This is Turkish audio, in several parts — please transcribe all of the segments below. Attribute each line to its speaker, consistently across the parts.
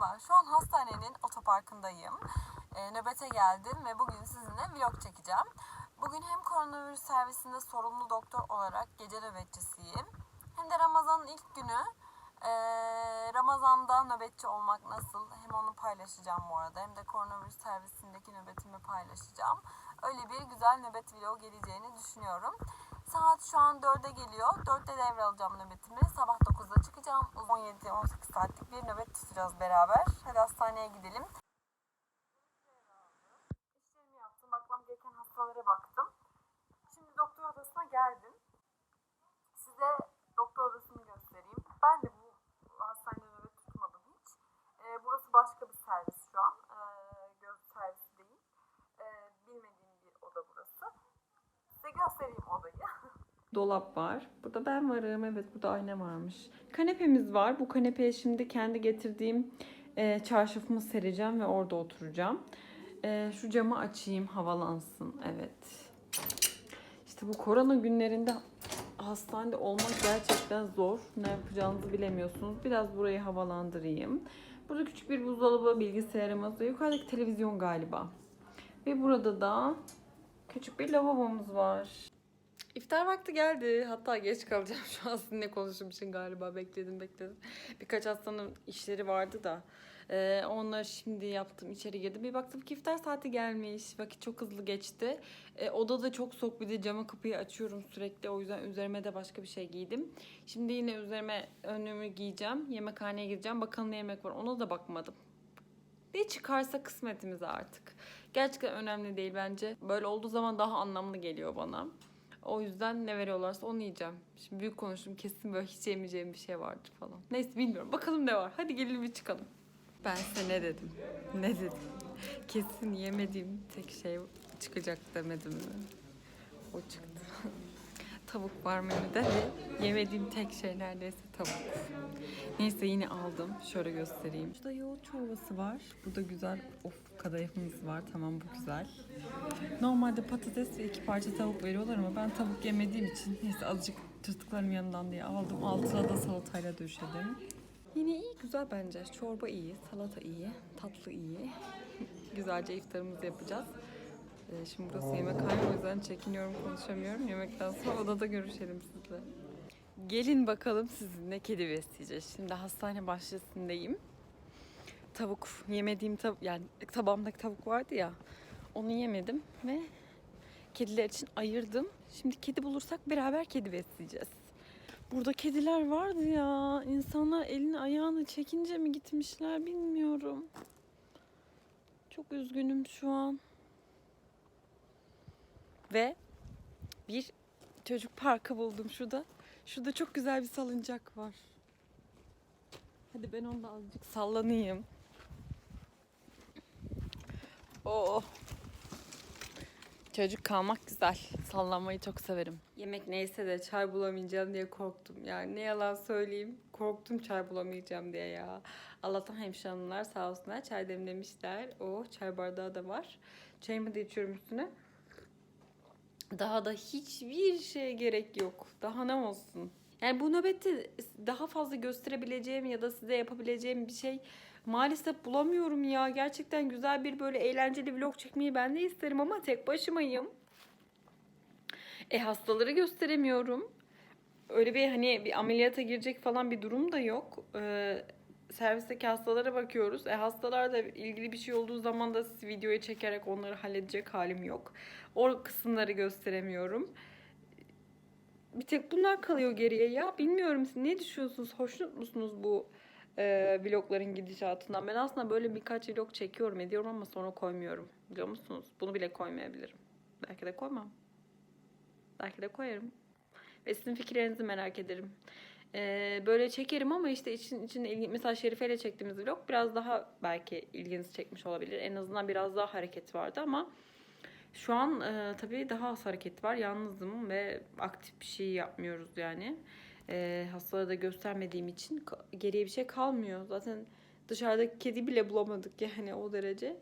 Speaker 1: Merhaba, şu an hastanenin otoparkındayım. Ee, nöbete geldim ve bugün sizinle vlog çekeceğim. Bugün hem koronavirüs servisinde sorumlu doktor olarak gece nöbetçisiyim. Hem de Ramazan'ın ilk günü. Ee, Ramazan'da nöbetçi olmak nasıl hem onu paylaşacağım bu arada hem de koronavirüs servisindeki nöbetimi paylaşacağım. Öyle bir güzel nöbet vlog geleceğini düşünüyorum. Saat şu an 4'e geliyor. 4'te devralacağım nöbetimi. Sabah 9'da çıkacağım. 17-18 saatlik bir nöbet tutacağız beraber. Hadi hastaneye gidelim. İşlerimi yaptım. Bakmam gereken hastalara baktım. Şimdi doktor odasına geldim. Size doktor odasını göstereyim. Ben de bu hastanede nöbet tutmadım hiç. Ee, burası başka bir servis şu an. Ee, göz servisi değil. Ee, bilmediğim bir oda burası. Size göstereyim odayı.
Speaker 2: Dolap var. Burada ben varım. Evet burada ayna varmış. Kanepemiz var. Bu kanepeye şimdi kendi getirdiğim e, çarşafımı sereceğim ve orada oturacağım. E, şu camı açayım havalansın. Evet. İşte bu korona günlerinde hastanede olmak gerçekten zor. Ne yapacağınızı bilemiyorsunuz. Biraz burayı havalandırayım. Burada küçük bir buzdolabı, bilgisayarımız ve yukarıdaki televizyon galiba. Ve burada da küçük bir lavabomuz var. İftar vakti geldi. Hatta geç kalacağım şu an sizinle konuştuğum için galiba. Bekledim bekledim. Birkaç hastanın işleri vardı da. Ee, onları şimdi yaptım. içeri girdim. Bir baktım ki iftar saati gelmiş. Vakit çok hızlı geçti. Ee, odada çok soğuk bir de camı kapıyı açıyorum sürekli. O yüzden üzerime de başka bir şey giydim. Şimdi yine üzerime önlüğümü giyeceğim. Yemekhaneye gideceğim. Bakalım ne yemek var. Ona da bakmadım. Ne çıkarsa kısmetimiz artık. Gerçekten önemli değil bence. Böyle olduğu zaman daha anlamlı geliyor bana. O yüzden ne veriyorlarsa onu yiyeceğim. Şimdi büyük konuştum kesin böyle hiç yemeyeceğim bir şey vardır falan. Neyse bilmiyorum. Bakalım ne var. Hadi gelin bir çıkalım. Ben size ne dedim? Ne dedim? Kesin yemediğim tek şey çıkacak demedim mi? O çıktı. tavuk var menüde ve yemediğim tek şey neredeyse tavuk. Neyse yine aldım. Şöyle göstereyim. Şurada yoğurt çorbası var. Bu da güzel. Of kadayıfımız var. Tamam bu güzel. Normalde patates ve iki parça tavuk veriyorlar ama ben tavuk yemediğim için neyse azıcık tırtıklarım yanından diye aldım. Altına da salatayla döşedim. Yine iyi, güzel bence. Çorba iyi, salata iyi, tatlı iyi. Güzelce iftarımızı yapacağız. Ee, şimdi burası yemekhane o yüzden çekiniyorum, konuşamıyorum. Yemekten sonra odada görüşelim sizle. Gelin bakalım sizinle kedi besleyeceğiz. Şimdi hastane bahçesindeyim. Tavuk, yemediğim tavuk, yani tabağımdaki tavuk vardı ya. Onu yemedim ve kediler için ayırdım. Şimdi kedi bulursak beraber kedi besleyeceğiz. Burada kediler vardı ya. İnsanlar elini ayağını çekince mi gitmişler bilmiyorum. Çok üzgünüm şu an. Ve bir çocuk parkı buldum şurada. Şurada çok güzel bir salıncak var. Hadi ben onda azıcık sallanayım. Oo. Çocuk kalmak güzel. Sallanmayı çok severim. Yemek neyse de çay bulamayacağım diye korktum. Yani ne yalan söyleyeyim. Korktum çay bulamayacağım diye ya. Allah'tan hemşire hanımlar sağ olsunlar çay demlemişler. O çay bardağı da var. Çayımı da içiyorum üstüne. Daha da hiçbir şeye gerek yok. Daha ne olsun? Yani bu nöbette daha fazla gösterebileceğim ya da size yapabileceğim bir şey maalesef bulamıyorum ya. Gerçekten güzel bir böyle eğlenceli vlog çekmeyi ben de isterim ama tek başımayım. E hastaları gösteremiyorum. Öyle bir hani bir ameliyata girecek falan bir durum da yok. Ee, servisteki hastalara bakıyoruz. E hastalarla ilgili bir şey olduğu zaman da videoya çekerek onları halledecek halim yok. O kısımları gösteremiyorum. Bir tek bunlar kalıyor geriye ya. Bilmiyorum siz ne düşünüyorsunuz? Hoşnut musunuz bu e, vlogların gidişatından? Ben aslında böyle birkaç vlog çekiyorum ediyorum ama sonra koymuyorum. Biliyor musunuz? Bunu bile koymayabilirim. Belki de koymam. Belki de koyarım. Ve sizin fikirlerinizi merak ederim. Ee, böyle çekerim ama işte için, için ilgi, mesela Şerife ile çektiğimiz vlog biraz daha belki ilginizi çekmiş olabilir. En azından biraz daha hareket vardı ama şu an e, tabii daha az hareket var. Yalnızım ve aktif bir şey yapmıyoruz yani. E, hastalara da göstermediğim için geriye bir şey kalmıyor. Zaten dışarıdaki kedi bile bulamadık yani o derece.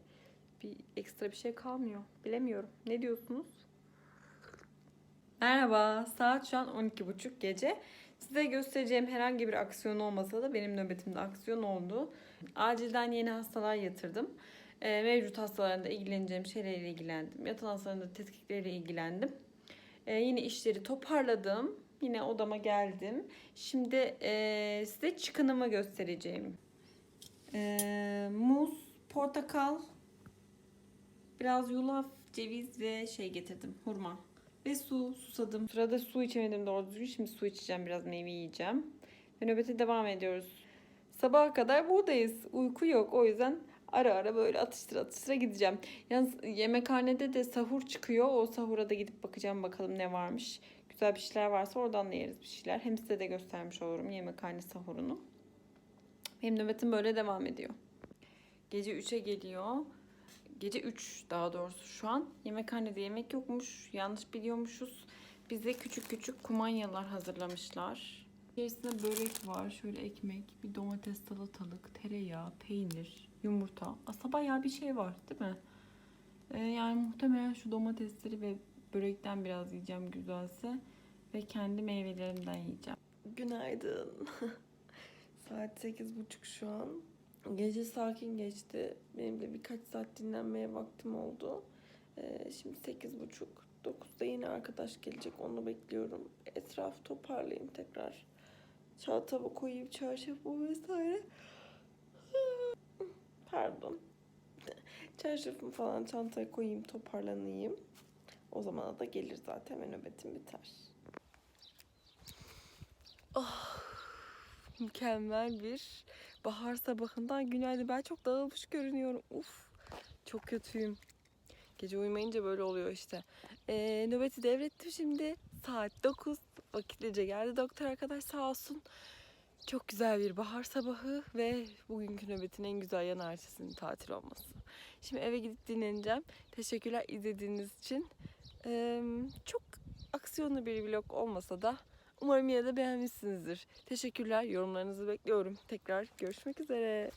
Speaker 2: Bir ekstra bir şey kalmıyor. Bilemiyorum. Ne diyorsunuz? Merhaba. Saat şu an 12.30 gece. Size göstereceğim herhangi bir aksiyon olmasa da benim nöbetimde aksiyon oldu. Acilden yeni hastalar yatırdım. Ee, mevcut hastalarında ilgileneceğim şeylerle ilgilendim. Yatan hastalarında tetkikleriyle ilgilendim. Ee, yine işleri toparladım. Yine odama geldim. Şimdi ee, size çıkınımı göstereceğim. Ee, muz, portakal, biraz yulaf, ceviz ve şey getirdim. Hurma. Ve su, susadım. Sırada su içemedim doğru düzgün. Şimdi su içeceğim, biraz meyve yiyeceğim. Ve nöbete devam ediyoruz. Sabaha kadar buradayız. Uyku yok. O yüzden ara ara böyle atıştıra atıştıra gideceğim. Yalnız yemekhanede de sahur çıkıyor. O sahura da gidip bakacağım bakalım ne varmış. Güzel bir şeyler varsa oradan da yeriz bir şeyler. Hem size de göstermiş olurum yemekhane sahurunu. Benim nöbetim böyle devam ediyor. Gece 3'e geliyor. Gece 3 daha doğrusu şu an. Yemekhanede yemek yokmuş. Yanlış biliyormuşuz. Bize küçük küçük kumanyalar hazırlamışlar. İçerisinde börek var. Şöyle ekmek, bir domates salatalık, tereyağı, peynir, yumurta. Aslında bayağı bir şey var değil mi? Ee, yani muhtemelen şu domatesleri ve börekten biraz yiyeceğim güzelse. Ve kendi meyvelerimden yiyeceğim. Günaydın. Saat sekiz buçuk şu an. Gece sakin geçti. Benim de birkaç saat dinlenmeye vaktim oldu. Ee, şimdi sekiz buçuk. Dokuzda yine arkadaş gelecek. Onu bekliyorum. Etrafı toparlayayım tekrar. Çantama koyayım çarşafımı vesaire. Pardon. Çarşafımı falan çantaya koyayım toparlanayım. O zamana da gelir zaten ve nöbetim biter. Oh, mükemmel bir bahar sabahından günaydın. Ben çok dağılmış görünüyorum. Uf, çok kötüyüm. Gece uyumayınca böyle oluyor işte. Ee, nöbeti devrettim şimdi. Saat 9. Vakitlice geldi doktor arkadaş sağ olsun. Çok güzel bir bahar sabahı ve bugünkü nöbetin en güzel yan ertesinin tatil olması. Şimdi eve gidip dinleneceğim. Teşekkürler izlediğiniz için. Ee, çok aksiyonlu bir vlog olmasa da umarım yine de beğenmişsinizdir. Teşekkürler. Yorumlarınızı bekliyorum. Tekrar görüşmek üzere.